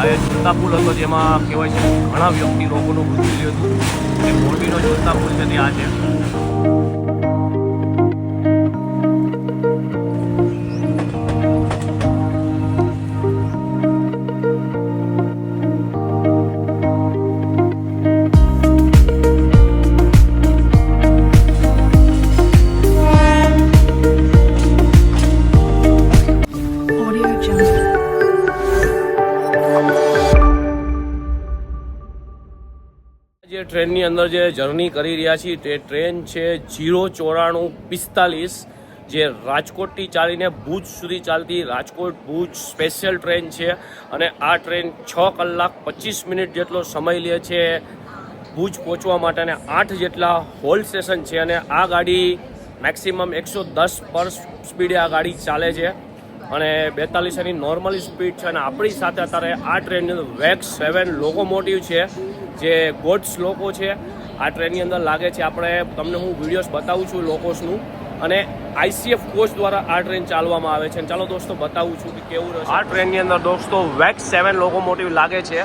આ ઝૂલતા પુલ હતો જેમાં કહેવાય છે ઘણા વ્યક્તિ લોકોનું મૃત્યુ થયું હતું. એ મોરબીનો ઝૂલતા પુલ છે તે આ છે ટ્રેનની અંદર જે જર્ની કરી રહ્યા છીએ, તે ટ્રેન છે જીરો ચોરાણું પિસ્તાલીસ, જે રાજકોટથી ચાલીને ભુજ સુધી ચાલતી રાજકોટ ભુજ સ્પેશિયલ ટ્રેન છે. અને આ ટ્રેન છ કલાક પચીસ મિનિટ જેટલો સમય લે છે ભુજ પહોંચવા માટે અને આઠ જેટલા હોલ સ્ટેશન છે. અને આ ગાડી મેક્સિમમ એકસો દસ પર સ્પીડે આ ગાડી ચાલે છે. અને બેતાલીસ એની નોર્મલી સ્પીડ છે અને આપણી સાથે અત્યારે આ ટ્રેનની અંદર વેક્સ સેવન લોકોમોટિવ છે, જે ગોડ્સ લોકો છે. આ ટ્રેનની અંદર લાગે છે આપણે, તમને હું વિડીયોઝ બતાવું છું લોકોસનું અને આઈસીએફ કોચ દ્વારા આ ટ્રેન ચાલવામાં આવે છે. ચાલો દોસ્તો બતાવું છું કે કેવું રહેશે. આ ટ્રેનની અંદર દોસ્તો વેક્સ સેવન લોકોમોટિવ લાગે છે.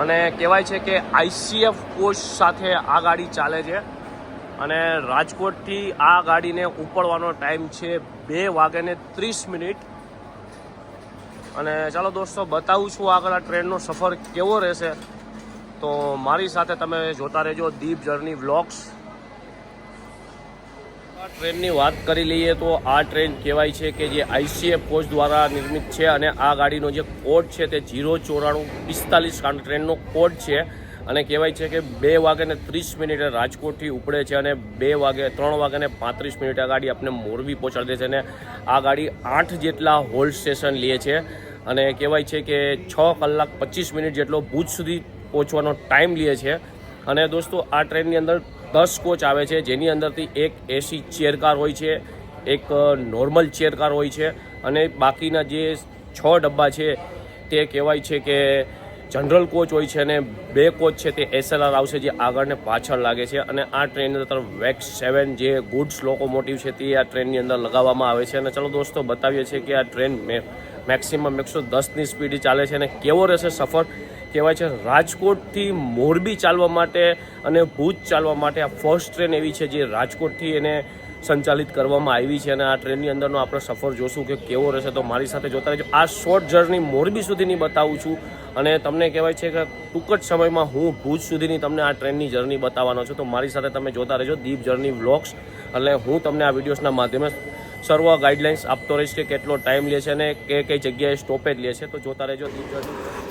અને કહેવાય છે કે આઈસીએફ કોચ સાથે આ ગાડી ચાલે છે. અને રાજકોટથી આ ગાડીને ઉપડવાનો ટાઈમ છે બે વાગ્યાને ત્રીસ મિનિટ. અને ચાલો દોસ્તો, બતાવું છું આગળ આ ટ્રેનનો સફર કેવો રહેશે. તો મારી સાથે તમે જોતા રહેજો દીપ જર્ની વ્લોગ્સ. આ ટ્રેનની વાત કરી લઈએ તો આ ટ્રેન કહેવાય છે કે જે આઈસીએફ કોચ દ્વારા નિર્મિત છે અને આ ગાડીનો જે કોડ છે તે જીરો ચોરાણું પિસ્તાલીસ ટ્રેનનો કોડ છે. અને કહેવાય છે કે બે વાગ્યાને ત્રીસ મિનિટે રાજકોટથી ઉપડે છે અને બે વાગે, ત્રણ વાગ્યાને પાંત્રીસ મિનિટે આ ગાડી આપણે મોરબી પહોંચાડી દે છે અને આ ગાડી આઠ જેટલા હોલ સ્ટેશન લે છે. અને કહેવાય છે કે છ કલાક પચીસ મિનિટ જેટલો ભુજ સુધી પહોંચવાનો ટાઈમ લે છે. અને દોસ્તો, આ ટ્રેનની અંદર દસ કોચ આવે છે, જેની અંદરથી એક એસી ચેર કાર હોય છે, એક નોર્મલ ચેર કાર હોય છે અને બાકીના જે છ ડબ્બા છે, તે કહેવાય છે કે જનરલ કોચ હોય છે અને બે કોચ છે તે એસએલઆર આવશે જે આગળ ને પાછળ લાગે છે અને આ ટ્રેનની અંદર વેક્સ સેવન જે ગુડ્સ લોકોમોટિવ છે તે આ ટ્રેનની અંદર લગાવવામાં આવે છે અને ચલો દોસ્તો બતાવીએ છીએ કે આ ટ્રેન મેક્સિમમ એકસો દસની સ્પીડ ચાલે છે અને કેવો રહેશે સફર? કહેવાય છે રાજકોટથી મોરબી ચાલવા માટે અને ભુજ ચાલવા માટે આ ફર્સ્ટ ટ્રેન એવી છે જે રાજકોટથી એને સંચાલિત કરવામાં આવી છે અને આ ટ્રેનની અંદરનો આપણે સફર જોશું કે કેવો રહેશે. તો મારી સાથે જોતા રહેજો. આ શોર્ટ જર્ની મોરબી સુધીની બતાવું છું અને તમને કહેવાય છે કે ટૂંક જ સમયમાં હું ભુજ સુધીની તમને આ ટ્રેનની જર્ની બતાવવાનો છું. તો મારી સાથે તમે જોતા રહેજો દીપ જર્ની વ્લોગ્સ એટલે હું તમને આ વિડીયોઝના માધ્યમે સર્વ ગાઈડલાઇન્સ આપતો રહીશ કે કેટલો ટાઈમ લે છે અને કે કઈ જગ્યાએ સ્ટોપેજ લે છે. તો જોતા રહેજો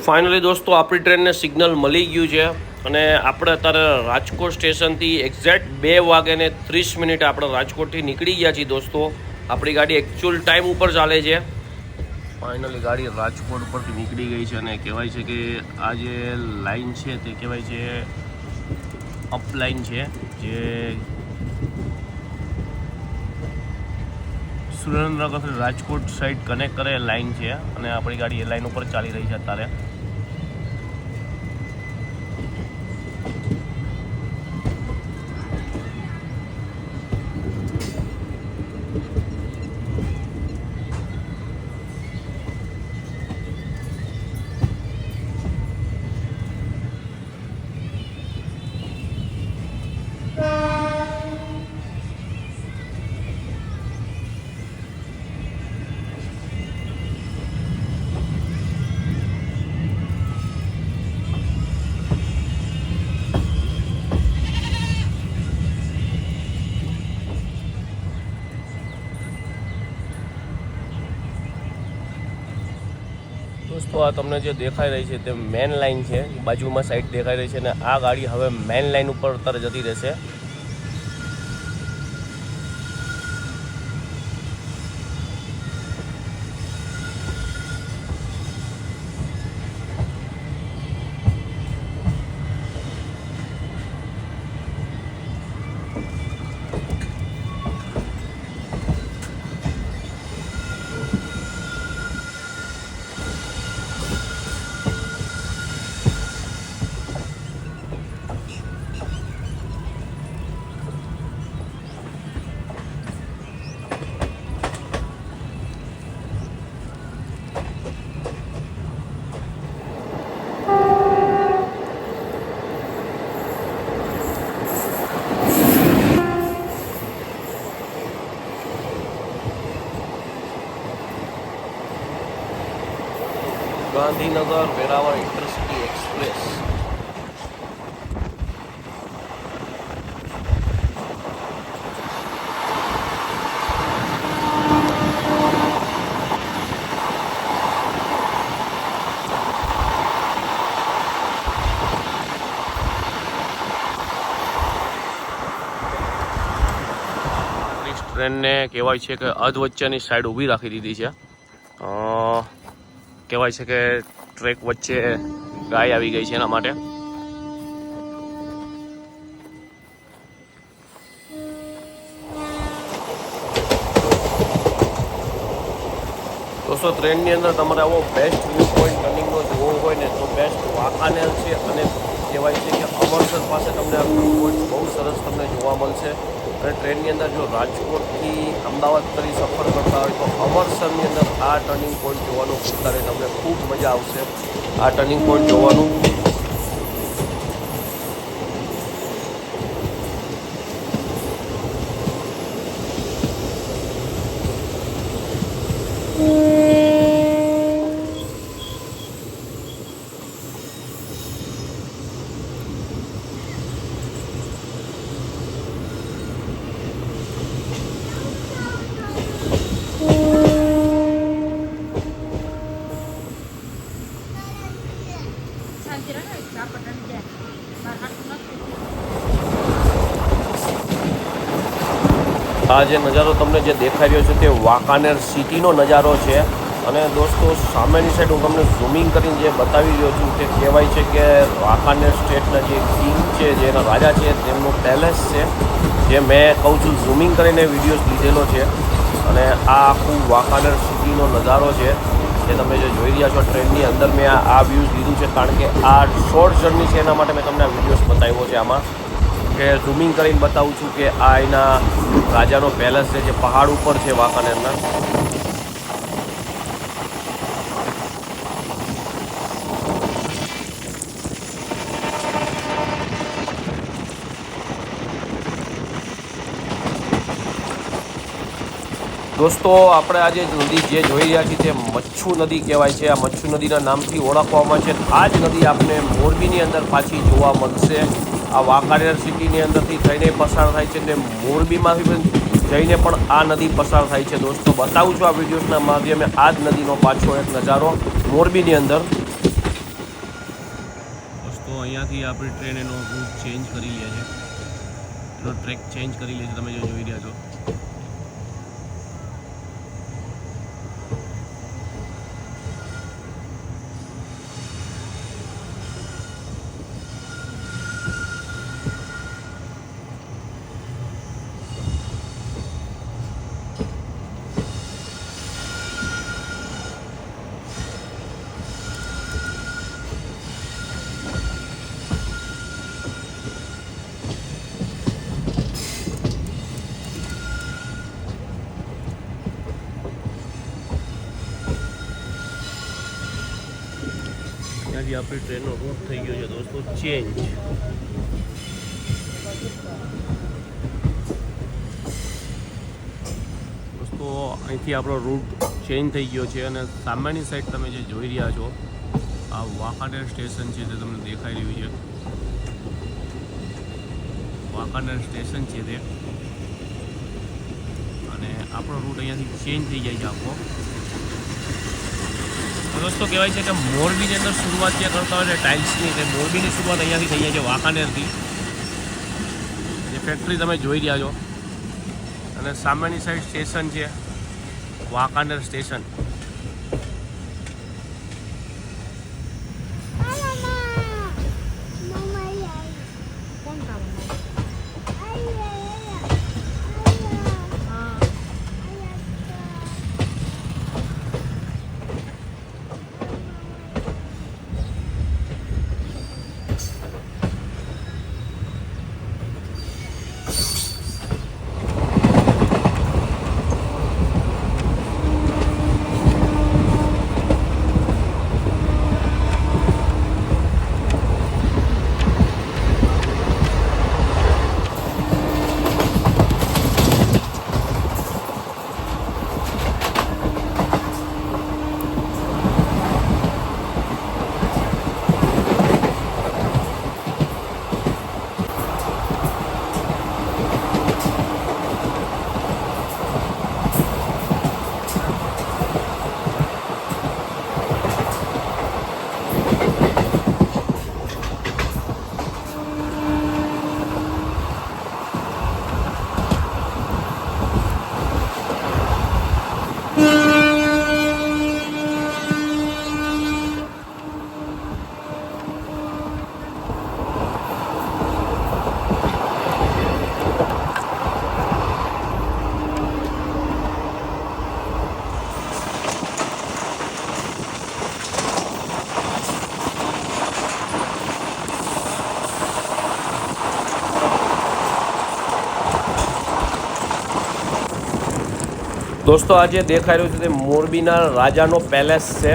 ફાઇનલી દોસ્તો, આપણી ટ્રેનને સિગ્નલ મળી ગયું છે. અને આપણે અત્યારે રાજકોટ સ્ટેશનથી એક્ઝેક્ટ બે વાગે ત્રીસ મિનિટ આપણે રાજકોટથી નીકળી ગયા છીએ દોસ્તો. આપણી ગાડી એકચ્યુઅલ ટાઈમ ઉપર ચાલે છે. ફાઇનલી ગાડી રાજકોટ ઉપરથી નીકળી ગઈ છે અને કહેવાય છે કે આ જે લાઈન છે તે કહેવાય છે અપ લાઈન છે, જે સુરેન્દ્રનગરથી રાજકોટ સાઈડ કનેક્ટ કરે લાઈન છે અને આપણી ગાડી એ લાઈન ઉપર ચાલી રહી છે અત્યારે. દોસ્તો આ તમને જે દેખાઈ રહી છે તે મેન લાઇન છે. બાજુમાં સાઈડ દેખાઈ રહી છે અને આ ગાડી હવે મેન લાઇન ઉપર અત્યારે જતી રહેશે. Gandhinagar Veraval intercity express. ટ્રેનને કહેવાય છે કે અધ વચ્ચેની સાઈડ ઊભી રાખી દીધી છે. કહેવાય છે કે ટ્રેક વચ્ચે ગાય આવી ગઈ છે એના માટે. દોસ્તો, ટ્રેનની અંદર તમારે આવો બેસ્ટ વ્યૂ પોઈન્ટ ટર્નિંગનો જોવો હોય ને તો બેસ્ટ વાંકાનેર છે અને કહેવાય છે કે અમરસર પાસે તમને આ વ્યૂ પોઈન્ટ બહુ સરસ તમને જોવા મળશે. અને ટ્રેનની અંદર જો રાજકોટથી અમદાવાદ કરી સફર કરતા હોય તો અમરસરની અંદર આ ટર્નિંગ પોઈન્ટ જોવાનું અત્યારે તમને ખૂબ મજા આવશે. આ ટર્નિંગ પોઈન્ટ જોવાનું આ જે નજારો તમને જે દેખાઈ રહ્યો છે તે વાંકાનેર સિટીનો નજારો છે. અને દોસ્તો, સામેની સાઈડ હું તમને ઝૂમિંગ કરીને જે બતાવી રહ્યો છું તે કહેવાય છે કે વાંકાનેર સ્ટેટના જે કિંગ છે જેના રાજા છે, તેમનું પેલેસ છે, જે મેં કહું છું ઝૂમિંગ કરીને વિડીયોઝ લીધેલો છે. અને આ આખું વાંકાનેર સિટીનો નજારો છે. જે તમે જે જોઈ રહ્યા છો ટ્રેનની અંદર, મેં આ વ્યૂઝ લીધું છે, કારણ કે આ શોર્ટ જર્ની છે, એના માટે મેં તમને આ વિડીયોઝ બતાવ્યો છે આમાં. કે ઝૂમિંગ કરીને બતાવું છું કે આ એના રાજાનો પેલેસ છે, જે પહાડ ઉપર છે, વાંકાનેરના. દોસ્તો, આપણે આજે નદી જે જોઈ રહ્યા છીએ તે મચ્છુ નદી કહેવાય છે. આ મચ્છુ નદીના નામથી ઓળખવામાં છે. આ જ નદી આપણે મોરબીની અંદર પાછી જોવા મળશે. આ વાંકાનેર સિટીની અંદરથી થઈને પસાર થાય છે ને મોરબીમાંથી જઈને પણ આ નદી પસાર થાય છે. દોસ્તો, બતાવું છું આ વિડીયોઝના માધ્યમે આ જ નદીનો પાછો એક નજારો મોરબીની અંદર. દોસ્તો, અહીંયાથી આપણી ટ્રેન એનો રૂટ ચેન્જ કરી લે છે. એનો ટ્રેક ચેન્જ કરી લે છે. તમે જે જોઈ રહ્યા છો. ત્યાંથી આપણી ટ્રેનનો રૂટ થઈ ગયો છે દોસ્તો, ચેન્જ. દોસ્તો, અહીંથી આપણો રૂટ ચેન્જ થઈ ગયો છે અને સામેની સાઈડ તમે જે જોઈ રહ્યા છો, આ વાંકાનેર સ્ટેશન છે તે તમને દેખાઈ રહ્યું છે. વાંકાનેર સ્ટેશન છે તે. અને આપણો રૂટ અહીંયાથી ચેન્જ થઈ જાય છે આખો. દોસ્તો કહેવાય છે કે મોરબીની અંદર શરૂઆત જે કરતા હોય છે ટાઇલ્સની. તે મોરબીની શરૂઆત અહીંયાથી થઈ જાય છે વાંકાનેરથી. જે ફેક્ટરી તમે જોઈ રહ્યા છો. અને સામેની સાઈડ સ્ટેશન છે. વાંકાનેર સ્ટેશન દોસ્તો આજે દેખાઈ રહ્યું છે તે મોરબીના રાજાનો પેલેસ છે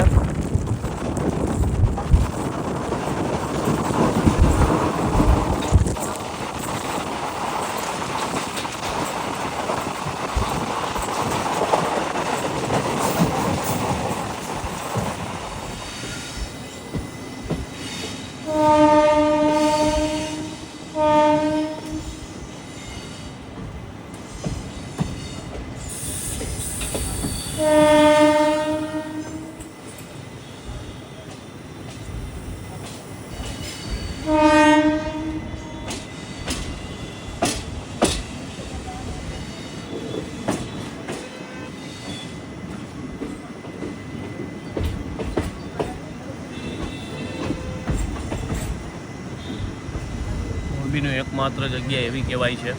મોરબીનું એકમાત્ર જગ્યા એવી કહેવાય છે,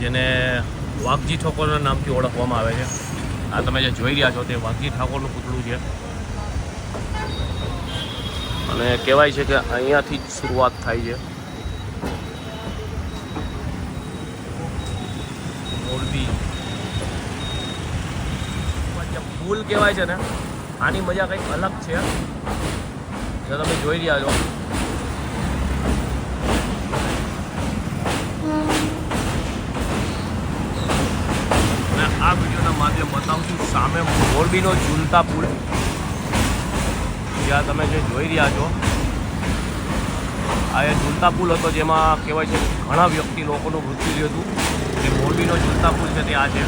જેને વાઘજી ઠાકોરના નામથી ઓળખવામાં આવે છે. આ તમે જે જોઈ રહ્યા છો તે વાઘજી ઠાકોરનું પૂતળું છે. અને કહેવાય છે કે અહીંયાથી જ શરૂઆત થાય છે. મોરબી. ફૂલ કહેવાય છે ને, આની મજા કંઈક અલગ છે. જે તમે જોઈ રહ્યા છો અને આ વિડીયોના માધ્યમ બતાવું છું સામે મોરબીનો ઝૂલતા પુલ. જ્યાં તમે જે જોઈ રહ્યા છો, આ એ ઝૂલતા પુલ હતો જેમાં કહેવાય છે ઘણા વ્યક્તિ લોકોનું મૃત્યુ થયું હતું. જે મોરબીનો ઝૂલતા પુલ છે તે આ છે.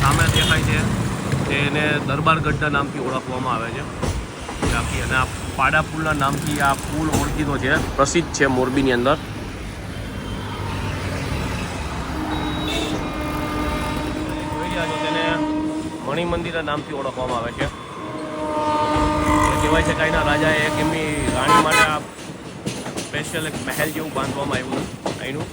સામે દેખાય છે તેને દરબારગઢના નામથી ઓળખવામાં આવે છે. બાકી અને આ પાડા પુલના નામથી આ પુલ ઓળખીતો છે. પ્રસિદ્ધ છે મોરબીની અંદર જોઈ રહ્યા છો તેને મણિ મંદિરના નામથી ઓળખવામાં આવે છે. કહેવાય છે કાંઈના રાજાએ એક એમની રાણી માટે આ સ્પેશિયલ એક મહેલ જેવું બાંધવામાં આવ્યું અહીંનું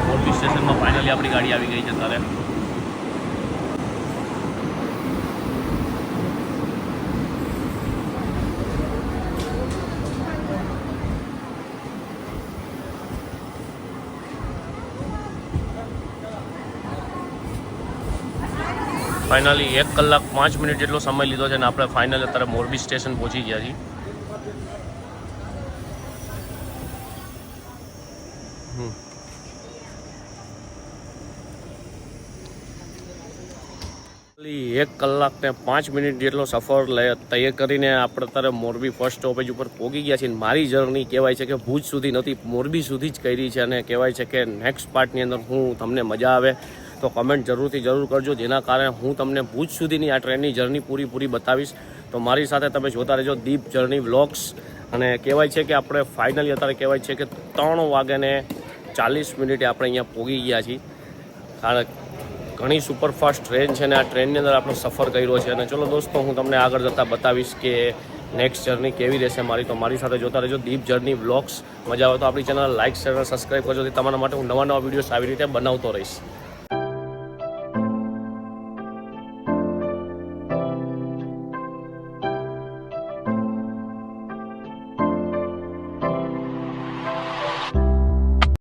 મોરબી સ્ટેશનમાં ફાઇનલી આપણી ગાડી આવી ગઈ છે ત્યારે ફાઇનલી એક કલાક પાંચ મિનિટ જેટલો સમય લીધો છે અને આપણે ફાઇનલ અત્યારે મોરબી સ્ટેશન પહોંચી ગયા છીએ. એક કલાક ને પાંચ મિનિટ જેટલો સફર તૈયાર કરીને આપણે અત્યારે મોરબી ફર્સ્ટ સ્ટોપેજ ઉપર પહોંચી ગયા છીએ. મારી જર્ની કહેવાય છે કે ભુજ સુધી નથી, મોરબી સુધી જ કરી છે અને કહેવાય છે કે નેક્સ્ટ પાર્ટની અંદર હું તમને મજા આવે. તો કમેન્ટ જરૂરથી જરૂર કરજો. જેના કારણે હું તમને ભુજ સુધીની આ ટ્રેનની જર્ની પૂરી પૂરી બતાવીશ. તો મારી સાથે તમે જોતા રહેજો દીપ જર્ની વ્લોગ્સ અને કહેવાય છે કે આપણે ફાઇનલી અત્યારે કહેવાય છે કે ત્રણ વાગ્યાને ચાલીસ મિનિટે આપણે અહીંયા પહોંચી ગયા છીએ. કારણ ઘણી સુપરફાસ્ટ ટ્રેન છે અને આ ટ્રેનની અંદર આપણે સફર કર્યો છે. અને ચલો દોસ્તો, હું તમને આગળ જતાં બતાવીશ કે નેક્સ્ટ જર્ની કેવી રહેશે મારી. તો મારી સાથે જોતા રહેજો દીપ જર્ની વ્લોગ્સ મજા આવે તો આપણી ચેનલ લાઇક શેર અને સબસ્ક્રાઈબ કરજો. તમારા માટે હું નવા નવા વીડિયો આવી રીતે બનાવતો રહીશ.